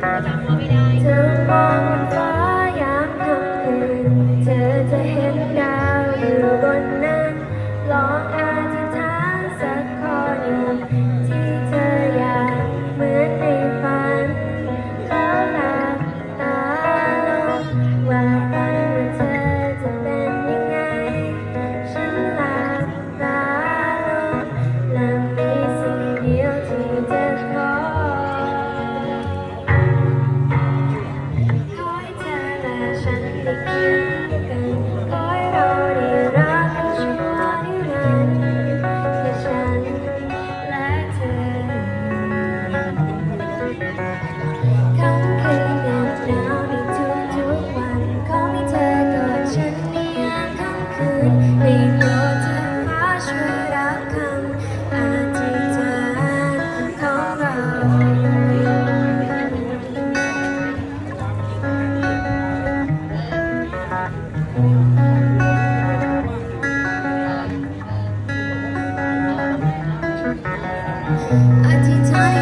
เธอมองฟ้ายามค่ำคืนเธอจะเห็นดาวอยู่บนนั้นร้อง อาทิตย์ไทย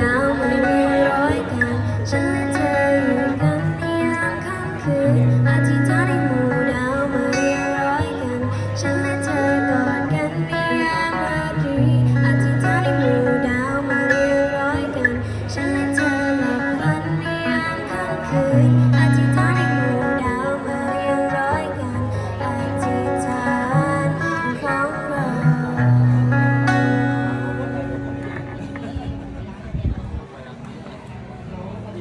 ดาวไม่มีร้อยกันฉันและเธออยู่กันในยามค่ำคืนอาทิตย์ทยหมู่ดาวมาเรียร้อยกันฉันและเธอกอดกันในยามราตรีอาทิตย์ไทยหมู่ดาวมาเรียร้อยกันฉันและเธอหลับฝันในยามค่ำคืนอาทิตย์ไ